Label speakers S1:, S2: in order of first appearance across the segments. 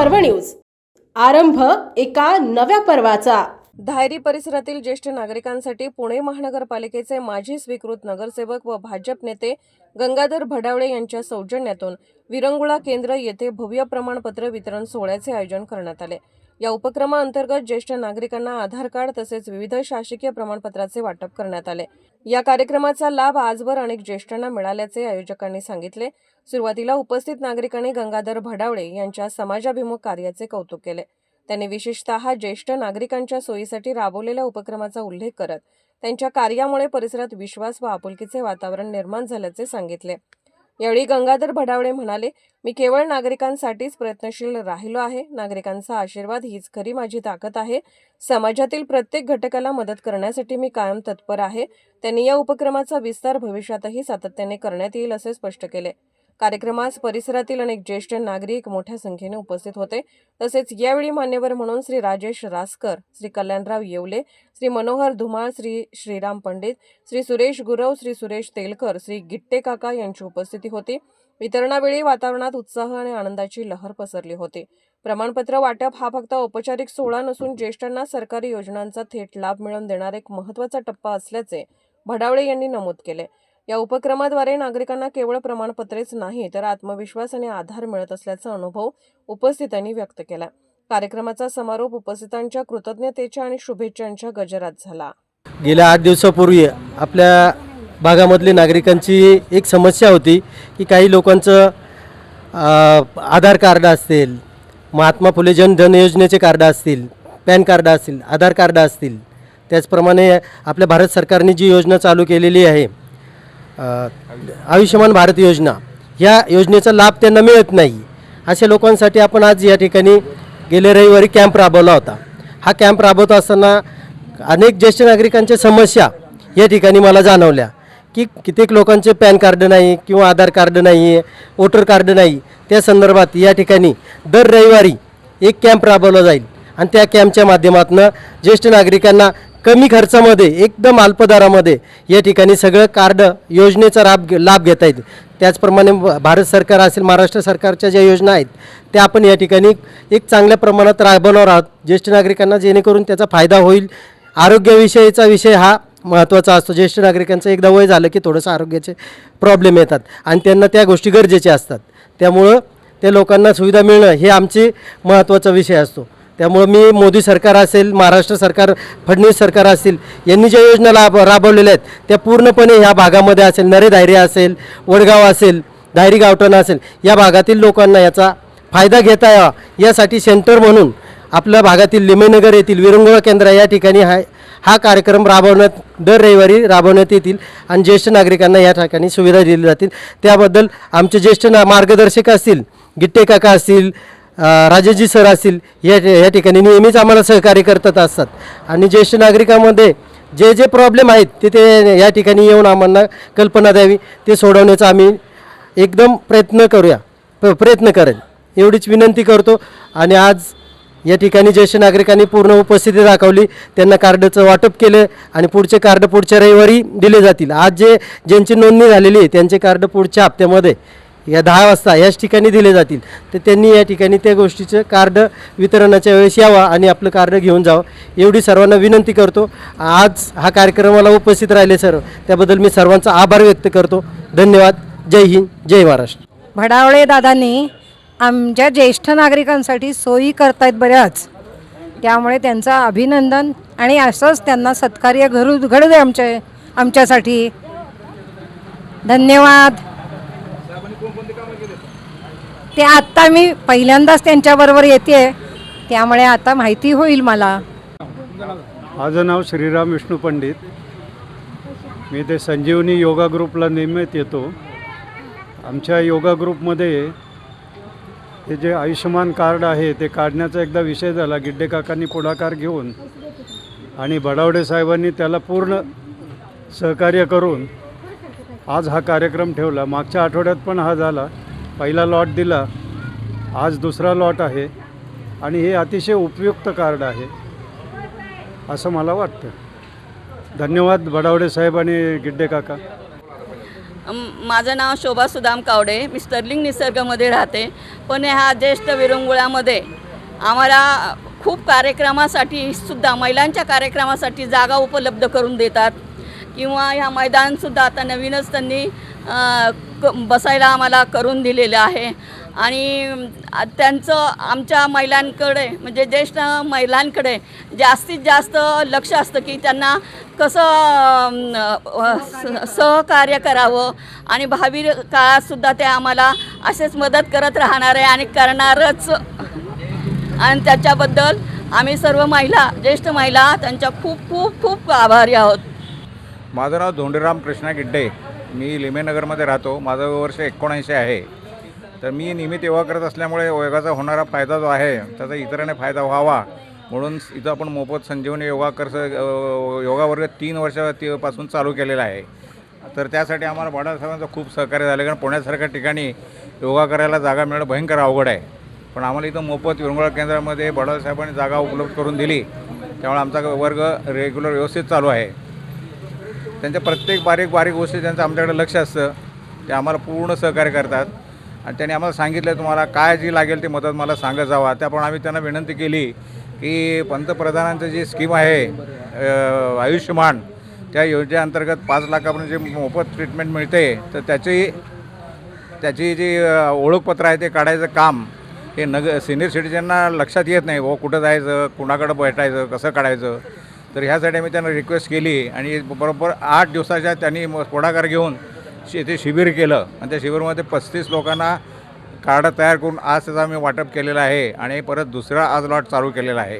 S1: पर्व न्यूज. आरंभ एका नव्या पर्वाचा.
S2: धायरी परिसरातील ज्येष्ठ नागरिकांसाठी पुणे महानगरपालिकेचे माजी स्वीकृत नगरसेवक व भाजप नेते गंगाधर भडावळे यांच्या सौजन्यातून विरंगुळा केंद्र येथे भव्य प्रमाणपत्र वितरण सोहळ्याचे आयोजन करण्यात आले. या उपक्रमाअंतर्गत ज्येष्ठ नागरिकांना आधार कार्ड तसेच विविध शासकीय प्रमाणपत्राचे वाटप करण्यात आले. या कार्यक्रमाचा लाभ आजवर अनेक ज्येष्ठांना मिळाल्याचे आयोजकांनी सांगितले. सुरुवातीला उपस्थित नागरिकांनी गंगाधर भडावळे यांच्या समाजाभिमुख कार्याचे कौतुक केले. त्यांनी विशेषतः ज्येष्ठ नागरिकांच्या सोयीसाठी राबवलेल्या उपक्रमाचा उल्लेख करत त्यांच्या कार्यामुळे परिसरात विश्वास व आपुलकीचे वातावरण निर्माण झाल्याचे सांगितले. यावेळी गंगाधर भडावळे म्हणाले मी केवळ नागरिकांसाठीच प्रयत्नशील राहिलो आहे. नागरिकांचा आशीर्वाद हीच खरी माझी ताकद आहे. समाजातील प्रत्येक घटकाला मदत करण्यासाठी मी कायम तत्पर आहे. त्यांनी या उपक्रमाचा विस्तार भविष्यातही सातत्याने करण्यात येईल असे स्पष्ट केले. कार्यक्रमास परिसरातील अनेक ज्येष्ठ नागरिक मोठ्या संख्येने उपस्थित होते. तसेच यावेळी मान्यवर म्हणून श्री राजेश रासकर श्री कल्याणराव येवले श्री मनोहर धुमाळ श्री श्रीराम पंडित श्री सुरेश गुरव श्री सुरेश तेलकर श्री गिट्टे काका यांची उपस्थिती होती. वितरणावेळी वातावरणात उत्साह आणि आनंदाची लहर पसरली होती. प्रमाणपत्र वाटप हा फक्त औपचारिक सोहळा नसून ज्येष्ठांना सरकारी योजनांचा थेट लाभ मिळवून देणारा एक महत्त्वाचा टप्पा असल्याचे भडावळे यांनी नमूद केले. या उपक्रमाद्वारे नागरिकांना केवळ प्रमाणपत्रेच नाही तर आत्मविश्वास आणि आधार मिळत असल्याचा अनुभव उपस्थितांनी व्यक्त केला. कार्यक्रमाचा समारोप उपस्थितांच्या कृतज्ञतेच्या आणि शुभेच्छांच्या गजरात झाला.
S3: गेल्या आठ दिवसापूर्वी आपल्या भागामधली नागरिकांची एक समस्या होती की काही लोकांचं आधार कार्ड असतील महात्मा फुले जनधन योजनेचे कार्ड असतील पॅन कार्ड असतील आधार कार्ड असतील त्याचप्रमाणे आपल्या भारत सरकारने जी योजना चालू केलेली आहे आयुष्यमान भारत योजना. या योजनेचा लाभ त्यांना मिळत नाही. अशा लोकांसाठी आपण आज या ठिकाणी गेले रविवारी कॅम्प राबवला होता. हा कॅम्प राबवत असताना अनेक ज्येष्ठ नागरिकांच्या समस्या या ठिकाणी मला जाणवल्या. की कित्येक लोकांचे पॅन कार्ड नाही किंवा आधार कार्ड नाही आहे वोटर कार्ड नाही. त्या संदर्भात या ठिकाणी दर रविवारी एक कॅम्प राबवला जाईल. आणि त्या कॅम्पच्या माध्यमातून ज्येष्ठ नागरिकांना कमी खर्चामध्ये एकदम अल्पदरामध्ये या ठिकाणी सगळं कार्ड योजनेचा लाभ घे- लाभ घेता येईल. त्याचप्रमाणे भारत सरकार असेल महाराष्ट्र सरकारच्या ज्या योजना आहेत त्या आपण या ठिकाणी एक चांगल्या प्रमाणात राबवणार आहोत. ज्येष्ठ नागरिकांना जेणेकरून त्याचा फायदा होईल. आरोग्याविषयीचा विषय हा महत्त्वाचा असतो. ज्येष्ठ नागरिकांचं एकदा वय झालं की थोडंसं आरोग्याचे प्रॉब्लेम येतात आणि त्यांना त्या गोष्टी गरजेच्या असतात. त्यामुळं त्या लोकांना सुविधा मिळणं हे आमचे महत्त्वाचा विषय असतो. त्यामुळं मी मोदी सरकार असेल महाराष्ट्र सरकार फडणवीस सरकार असेल यांनी ज्या योजना लाभ राबवलेल्या आहेत त्या पूर्णपणे ह्या भागामध्ये असेल नरे धायरे असेल वडगाव असेल धायरी गावठण असेल या भागातील लोकांना याचा फायदा घेता यावा यासाठी सेंटर म्हणून आपल्या भागातील लिमेनगर येथील विरंगुळा केंद्र या ठिकाणी हा हा कार्यक्रम राबवण्यात दर रविवारी राबवण्यात येतील आणि ज्येष्ठ नागरिकांना या ठिकाणी सुविधा दिली जातील. त्याबद्दल आमचे ज्येष्ठ ना मार्गदर्शक असतील गिट्टे काका असतील राजेजी सर असतील या या ठिकाणी नेहमीच आम्हाला सहकार्य करतात असतात. आणि ज्येष्ठ नागरिकांमध्ये जे जे प्रॉब्लेम आहेत ते ते या ठिकाणी येऊन आम्हाला कल्पना द्यावी. ते सोडवण्याचा आम्ही एकदम प्रयत्न करूया. प- प्रयत्न करेल एवढीच विनंती करतो. आणि आज या ठिकाणी ज्येष्ठ नागरिकांनी पूर्ण उपस्थिती दाखवली. त्यांना कार्डचं वाटप केलं आणि पुढचे कार्ड पुढच्या रविवारी दिले जातील. आज जे ज्यांची नोंदणी झालेली आहे त्यांचे कार्ड पुढच्या हप्त्यामध्ये या दहा वाजता याच ठिकाणी दिले जातील. तर त्यांनी या ठिकाणी त्या गोष्टीचं कार्ड वितरणाच्या वेळेस यावा आणि आपलं कार्ड घेऊन जावं. एवढी सर्वांना विनंती करतो. आज हा कार्यक्रमाला उपस्थित राहिले सर्व त्याबद्दल मी सर्वांचा आभार व्यक्त करतो. धन्यवाद. जय हिंद. जय महाराष्ट्र.
S4: भडावळे दादांनी आमच्या ज्येष्ठ नागरिकांसाठी सोयी करतायत बऱ्याच. त्यामुळे त्यांचं अभिनंदन आणि असंच त्यांना सत्कार्य घरू घडू दे आमच्या आमच्यासाठी. धन्यवाद. ते आत्ता मी पहिल्यांदाच त्यांच्याबरोबर येते. त्यामुळे आता माहिती होईल मला.
S5: माझं नाव श्रीराम विष्णू पंडित. मी ते संजीवनी योगा ग्रुपला नियमित येतो. आमच्या योगा ग्रुपमध्ये हे जे आयुष्यमान कार्ड आहे ते काढण्याचा एकदा विषय झाला गिड्डे काकांनी पुढाकार घेऊन आणि बडावडे साहेबांनी त्याला पूर्ण सहकार्य करून आज हा कार्यक्रम ठेवला. मागच्या आठवड्यात पण हा झाला. पहिला लॉट दिला. आज दुसरा लॉट आहे. आणि हे अतिशय उपयुक्त कार्ड आहे. असं मला वाटतं. धन्यवाद बडावडे साहेब आणि गिड्डे काका.
S6: माझं नाव शोभा सुदाम कावडे. मी स्टर्लिंग निसर्गामध्ये राहते. पण ह्या ज्येष्ठ विरंगुळामध्ये आम्हाला खूप कार्यक्रमासाठी सुद्धा महिलांच्या कार्यक्रमासाठी जागा उपलब्ध करून देतात. किंवा ह्या मैदानसुद्धा आता नवीनच त्यांनी क बसायला आम्हाला करून दिलेलं आहे. आणि त्यांचं आमच्या महिलांकडे म्हणजे ज्येष्ठ महिलांकडे जास्तीत जास्त लक्ष असतं की त्यांना कसं स- सहकार्य करावं. आणि भावी काळातसुद्धा ते आम्हाला असेच मदत करत राहणार आहे आणि करणारच. आणि त्याच्याबद्दल आम्ही सर्व महिला ज्येष्ठ महिला त्यांच्या खूप खूप खूप आभारी आहोत.
S7: माझं नाव धोंडीराम कृष्णा गिड्डे मी लिमेनगरमध्ये राहतो. माझं वर्ष एकोणऐंशी आहे. तर मी नियमित योगा करत असल्यामुळे योगाचा होणारा फायदा जो आहे त्याचा इतरांना फायदा व्हावा. म्हणून इथं आपण मोफत संजीवनी योगा कर्स योगा वर्ग तीन वर्षापासून चालू केलेला आहे. तर त्यासाठी आम्हाला बाळासाहेबांचं खूप सहकार्य झालं. कारण पुण्यासारख्या ठिकाणी योगा करायला जागा मिळणं भयंकर अवघड आहे. पण आम्हाला इथं मोफत विरंगुळा केंद्रामध्ये बडासाहेबांनी जागा उपलब्ध करून दिली. त्यामुळे आमचा वर्ग रेग्युलर व्यवस्थित चालू आहे. त्यांच्या प्रत्येक बारीक बारीक गोष्टी त्यांचं आमच्याकडे लक्ष असतं. ते आम्हाला पूर्ण सहकार्य करतात. आणि त्यांनी आम्हाला सांगितलं तुम्हाला काय जी लागेल ती मदत मला सांगत जावा. त्याप्रमाणे आम्ही त्यांना विनंती केली की पंतप्रधानांचं जी स्कीम आहे आयुष्यमान त्या योजनेअंतर्गत पाच लाखापर्यंत जे मोफत ट्रीटमेंट मिळते तर त्याची त्याची जी ओळखपत्र आहे ते काढायचं काम हे नग सिनियर सिटीजनना लक्षात येत नाही व कुठं जायचं कुणाकडं भेटायचं कसं काढायचं? तर ह्यासाठी आम्ही त्यांना रिक्वेस्ट केली आणि बरोबर आठ दिवसाच्या त्यांनी म- पुढाकार घेऊन शि ते शिबिर केलं. आणि त्या शिबिरमध्ये पस्तीस लोकांना कार्ड तयार करून आज त्याचं आम्ही वाटप केलेलं आहे आणि परत दुसरा आज लॉट चालू केलेला आहे.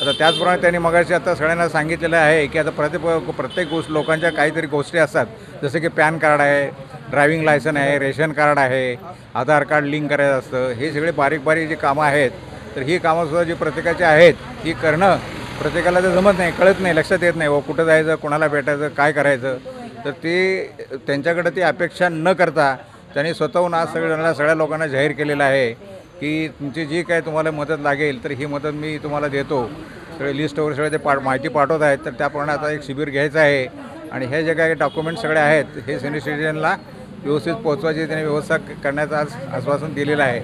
S7: आता त्याचप्रमाणे त्यांनी मगाशी आता सगळ्यांना सांगितलेलं आहे की आता प्रत्येक प्रत्येक गोष्ट लोकांच्या काहीतरी गोष्टी असतात. जसं की पॅन कार्ड आहे ड्रायव्हिंग लायसन आहे रेशन कार्ड आहे आधार कार्ड लिंक करायचं असतं. हे सगळे बारीक बारीक जी कामं आहेत तर ही कामंसुद्धा जी प्रत्येकाची आहेत ही करणं प्रत्येकाला ते जमत नाही कळत नाही लक्षात येत नाही व कुठं जायचं कोणाला भेटायचं काय करायचं? तर ते त्यांच्याकडे ती अपेक्षा न करता त्यांनी स्वतःहून आज सगळ्यांना सगळ्या लोकांना जाहीर केलेलं आहे की तुमची जी काय तुम्हाला मदत लागेल तर ही मदत मी तुम्हाला देतो. सगळे लिस्टवर सगळे ते पा माहिती पाठवत आहेत तर त्याप्रमाणे आता एक शिबिर घ्यायचं आहे. आणि हे जे काही डॉक्युमेंट सगळे आहेत हे सिनियर सिटीजनला व्यवस्थित पोहोचवायची त्यांनी व्यवस्था करण्याचं आज आश्वासन दिलेलं आहे.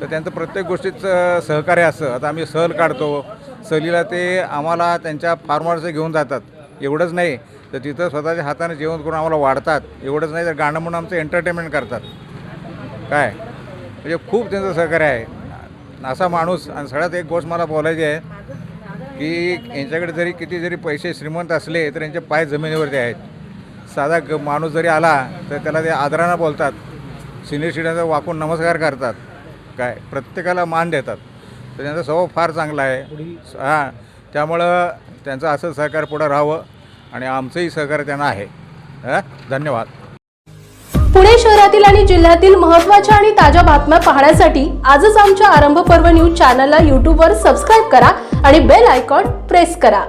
S7: तर त्यांचं प्रत्येक गोष्टीचं सहकार्य असं आता आम्ही सहल काढतो सहलीला ते आम्हाला त्यांच्या फार्मर्स घेऊन जातात. एवढंच नाही तर तिथं स्वतःच्या हाताने जेवण करून आम्हाला वाढतात. एवढंच नाही तर गाणं म्हणून आमचं एंटरटेनमेंट करतात. काय? म्हणजे खूप त्यांचं सहकार्य आहे. असा माणूस आणि सगळ्यात एक गोष्ट मला बोलायची आहे की यांच्याकडे जरी किती जरी पैसे श्रीमंत असले तर यांचे पाय जमिनीवरती आहेत. साधा ग माणूस जरी आला तर त्याला ते आदरानं बोलतात. सिनियर सिटीजन वाकून नमस्कार करतात. काय? प्रत्येकाला मान देतात. तर त्यांचा स्वभाव फार चांगला आहे. हां. त्यामुळं त्यांचं असं सहकार्य पुढं राहावं आणि आमचंही सहकार्य त्यांना आहे. हां? धन्यवाद.
S1: पुणे शहरातील आणि जिल्ह्यातील महत्त्वाच्या आणि ताज्या बातम्या पाहण्यासाठी आजच आमच्या आरंभ पर्व न्यूज चॅनलला यूट्यूबवर सबस्क्राईब करा आणि बेल आयकॉन प्रेस करा.